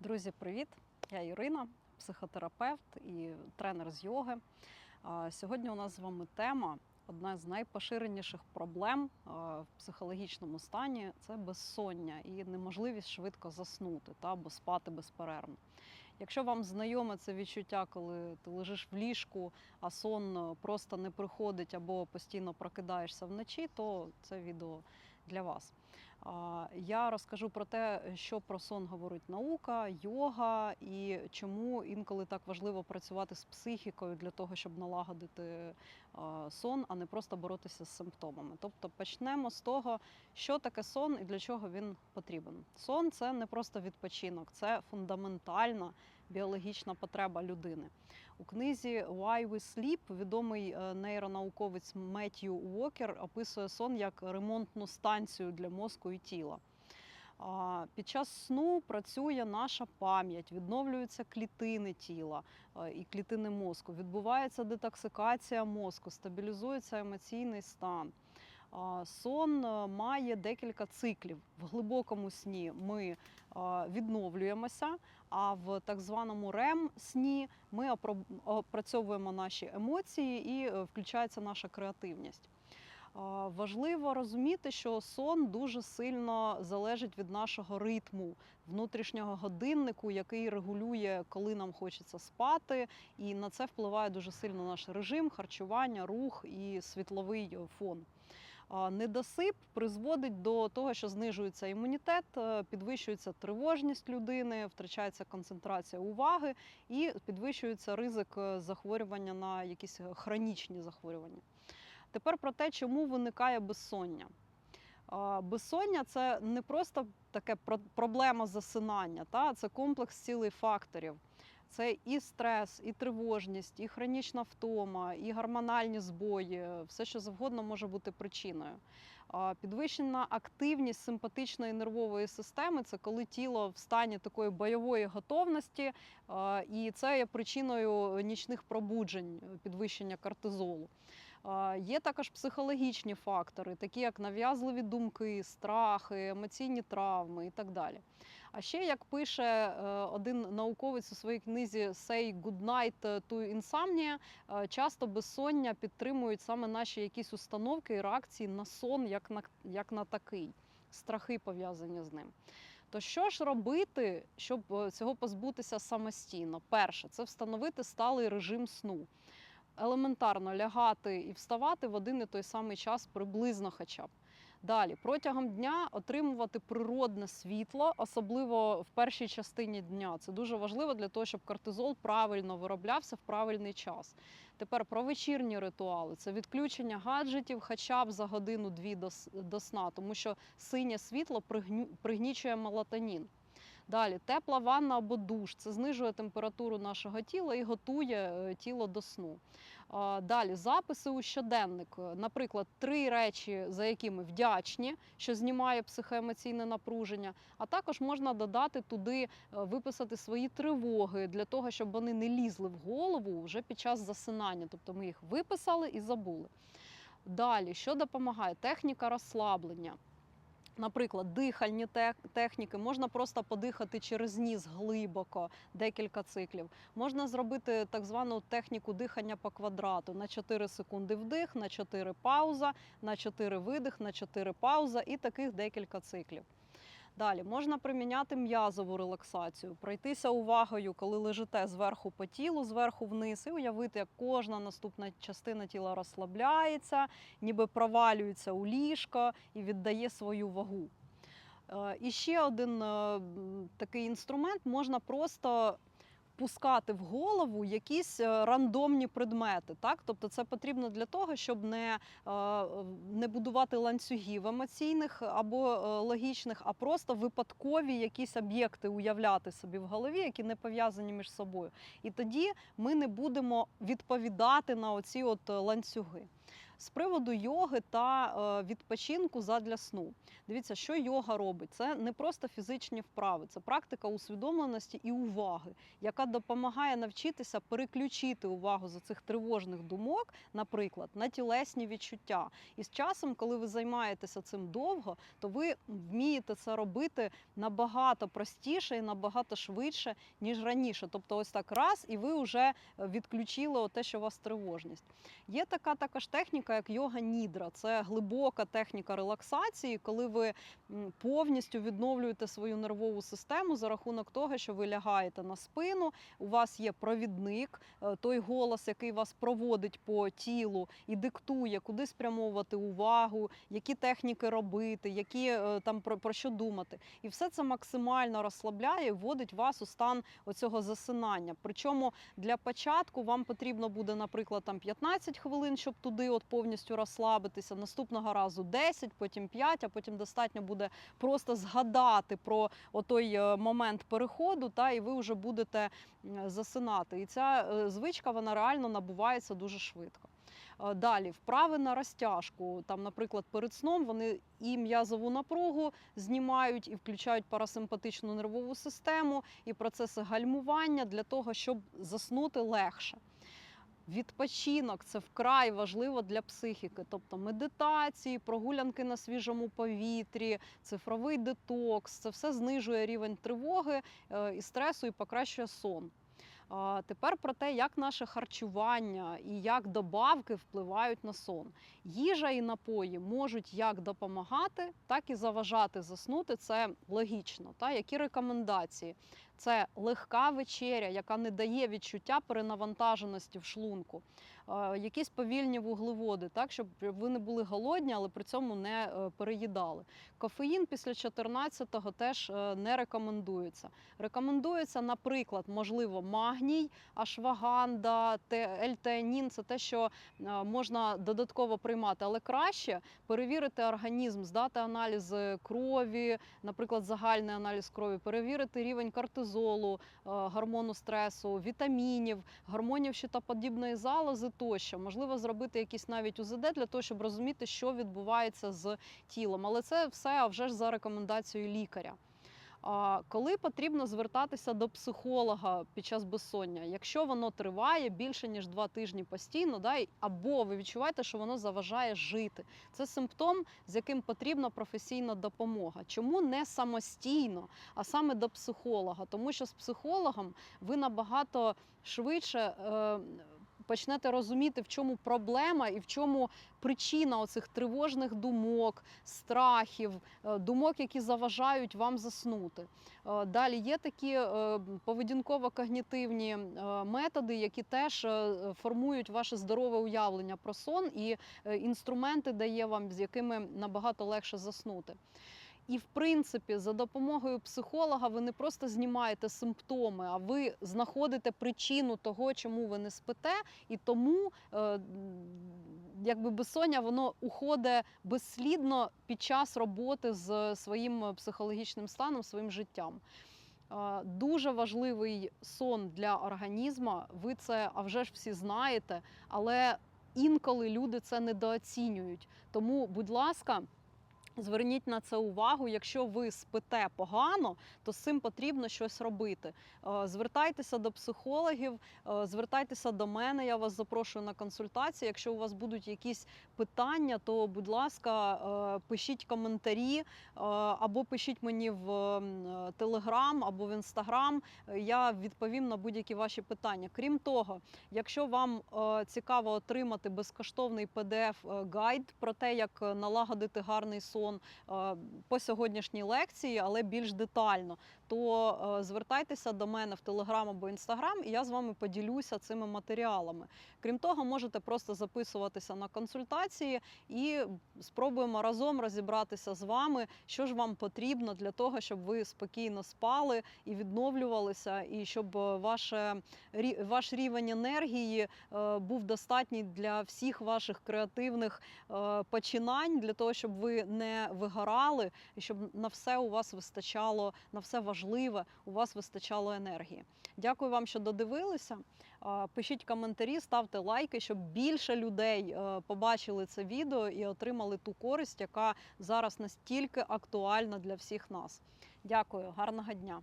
Друзі, привіт! Я Ірина, психотерапевт і тренер з йоги. Сьогодні у нас з вами тема одна з найпоширеніших проблем в психологічному стані це безсоння і неможливість швидко заснути та або спати безперервно. Якщо вам знайоме це відчуття, коли ти лежиш в ліжку, а сон просто не приходить або постійно прокидаєшся вночі, то це відео для вас. Я розкажу про те, що про сон говорить наука, йога і чому інколи так важливо працювати з психікою для того, щоб налагодити сон, а не просто боротися з симптомами. Тобто почнемо з того, що таке сон і для чого він потрібен. Сон це не просто відпочинок, це фундаментальна біологічна потреба людини. У книзі Why We Sleep відомий е, нейронауковець Меттью Уокер описує сон як ремонтну станцію для мозку і тіла. Під час сну працює наша пам'ять, відновлюються клітини тіла е, і клітини мозку, відбувається детоксикація мозку, стабілізується емоційний стан. Сон е, має декілька циклів. В глибокому сні ми е, відновлюємося, а в так званому рем сні ми опрацьовуємо наші емоції і е, включається наша креативність. Важливо розуміти, що сон дуже сильно залежить від нашого ритму, внутрішнього годиннику, який регулює, коли нам хочеться спати, і на це впливає дуже сильно наш режим, харчування, рух і світловий фон. Недосип призводить до того, що знижується імунітет, е, підвищується тривожність людини, втрачається концентрація уваги і підвищується ризик е, захворювання на якісь хронічні захворювання. Тепер про те, чому виникає безсоння. Безсоння це не просто таке про- проблема засинання, та це комплекс цілий факторів. Це і стрес, і тривожність, і хронічна втома, і гормональні збої, все що завгодно може бути причиною. Підвищена активність симпатичної нервової системи це коли тіло в стані такої бойової готовності, і це є причиною нічних пробуджень, підвищення кортизолу. Є також психологічні фактори, такі як нав'язливі думки, страхи, емоційні травми і так далі. А ще, як пише е, один науковець у своїй книзі Say Goodnight to Insomnia, е, часто безсоння підтримують саме наші якісь установки і реакції на сон як на, як на такий, страхи пов'язані з ним. То що ж робити, щоб е, цього позбутися самостійно? Перше, це встановити сталий режим сну елементарно лягати і вставати в один і той самий час приблизно хоча б. Далі, протягом дня отримувати природне світло, особливо в першій частині дня. Це дуже важливо для того, щоб кортизол правильно вироблявся в правильний час. Тепер про вечірні ритуали це відключення гаджетів хоча б за годину-дві до, сна, тому що синє світло пригнічує мелатонін. Далі тепла ванна або душ це знижує температуру нашого тіла і готує е, тіло до сну. Далі записи у щоденник. Е, Наприклад, три речі, за які ми вдячні, що знімає психоемоційне напруження. А також можна додати туди, е, виписати свої тривоги для того, щоб вони не лізли в голову вже під час засинання. Тобто ми їх виписали і забули. Далі, що допомагає? Техніка розслаблення. Наприклад, дихальні техніки, можна просто подихати через ніс глибоко, декілька циклів. Можна зробити так звану техніку дихання по квадрату на 4 секунди вдих, на 4 пауза, на 4 видих, на 4 пауза і таких декілька циклів. Далі можна приміняти м'язову релаксацію, пройтися увагою, коли лежите зверху по тілу, зверху вниз, і уявити, як кожна наступна частина тіла розслабляється, ніби провалюється у ліжко і віддає свою вагу. Е, І ще один е, такий інструмент можна просто впускати в голову якісь е, рандомні предмети. Так? Тобто це потрібно для того, щоб не, е, не будувати ланцюгів емоційних або е, логічних, а просто випадкові якісь об'єкти уявляти собі в голові, які не пов'язані між собою. І тоді ми не будемо відповідати на оці от ланцюги. З приводу йоги та е, відпочинку задля сну. Дивіться, що йога робить. Це не просто фізичні вправи, це практика усвідомленості і уваги, яка допомагає навчитися переключити увагу за цих тривожних думок, наприклад, на тілесні відчуття. І з часом, коли ви займаєтеся цим довго, то ви вмієте це робити набагато простіше і набагато швидше, ніж раніше. Тобто, ось так раз, і ви вже відключили те, що у вас тривожність. Є така також техніка, як йога нідра. Це глибока техніка релаксації, коли ви повністю відновлюєте свою нервову систему за рахунок того, що ви лягаєте на спину. У вас є провідник, е, той голос, який вас проводить по тілу і диктує, куди спрямовувати увагу, які техніки робити, які е, там про, про що думати. І все це максимально розслабляє вводить вас у стан оцього засинання. Причому для початку вам потрібно буде, наприклад, там 15 хвилин, щоб туди от повністю розслабитися. Наступного разу 10, потім 5, а потім достатньо буде просто згадати про той е, момент переходу, та і ви вже будете засинати. І ця е, звичка вона реально набувається дуже швидко. Е, Далі вправи на розтяжку. Там, наприклад, перед сном вони і м'язову напругу знімають, і включають парасимпатичну нервову систему, і процеси гальмування для того, щоб заснути легше. Відпочинок це вкрай важливо для психіки, тобто медитації, прогулянки на свіжому повітрі, цифровий детокс. Це все знижує рівень тривоги е, і стресу і покращує сон. Тепер про те, як наше харчування і як добавки впливають на сон. Їжа і напої можуть як допомагати, так і заважати заснути. Це логічно. Та які рекомендації? Це легка вечеря, яка не дає відчуття перенавантаженості в шлунку. Е, Якісь повільні вуглеводи, так щоб ви не були голодні, але при цьому не е, переїдали. Кофеїн після 14-го теж е, не рекомендується. Рекомендується, наприклад, можливо, магній, ашваганда, те- L-теанін – це те, що можна додатково приймати, але краще перевірити організм, здати аналіз крові, наприклад, загальний аналіз крові, перевірити рівень кортизолу, гормону стресу, вітамінів, гормонів щитоподібної залози тощо. Можливо, зробити якісь навіть УЗД для того, щоб розуміти, що відбувається з тілом. Але це все вже ж за рекомендацією лікаря. Коли потрібно звертатися до психолога під час безсоння, якщо воно триває більше ніж два тижні постійно, да, або ви відчуваєте, що воно заважає жити, це симптом, з яким потрібна професійна допомога. Чому не самостійно, а саме до психолога? Тому що з психологом ви набагато швидше. Е, Почнете розуміти, в чому проблема і в чому причина оцих тривожних думок, страхів, е, думок, які заважають вам заснути. Е, Далі є такі е, поведінково-когнітивні методи, які теж формують ваше здорове уявлення про сон і інструменти дає вам, з якими набагато легше заснути. І в принципі, за допомогою психолога ви не просто знімаєте симптоми, а ви знаходите причину того, чому ви не спите, і тому е, якби безсоння воно уходить безслідно під час роботи з своїм психологічним станом, своїм життям. Е, Дуже важливий сон для організму. Ви це а вже ж всі знаєте, але інколи люди це недооцінюють. Тому, будь ласка. Зверніть на це увагу. Якщо ви спите погано, то з цим потрібно щось робити. Е, Звертайтеся до психологів, е, звертайтеся до мене. Я вас запрошую на консультації. Якщо у вас будуть якісь питання, то будь ласка, е, пишіть коментарі або пишіть мені в Телеграм або в Інстаграм. Я відповім на будь-які ваші питання. Крім того, якщо вам цікаво отримати безкоштовний pdf гайд про те, як налагодити гарний сон е, по сьогоднішній лекції, але більш детально, то е, звертайтеся до мене в Телеграм або Інстаграм, і я з вами поділюся цими матеріалами. Крім того, можете просто записуватися на консультації і спробуємо разом розібратися з вами, що ж вам потрібно для того, щоб ви спокійно спали і відновлювалися, і щоб е, ваше, ваш рівень енергії е, був достатній для всіх ваших креативних починань, для того, щоб ви не вигорали, і щоб на все у вас вистачало, на все важливе у вас вистачало енергії. Дякую вам, що додивилися. Пишіть коментарі, ставте лайки, щоб більше людей е, побачили це відео і отримали ту користь, яка зараз настільки актуальна для всіх нас. Дякую, гарного дня!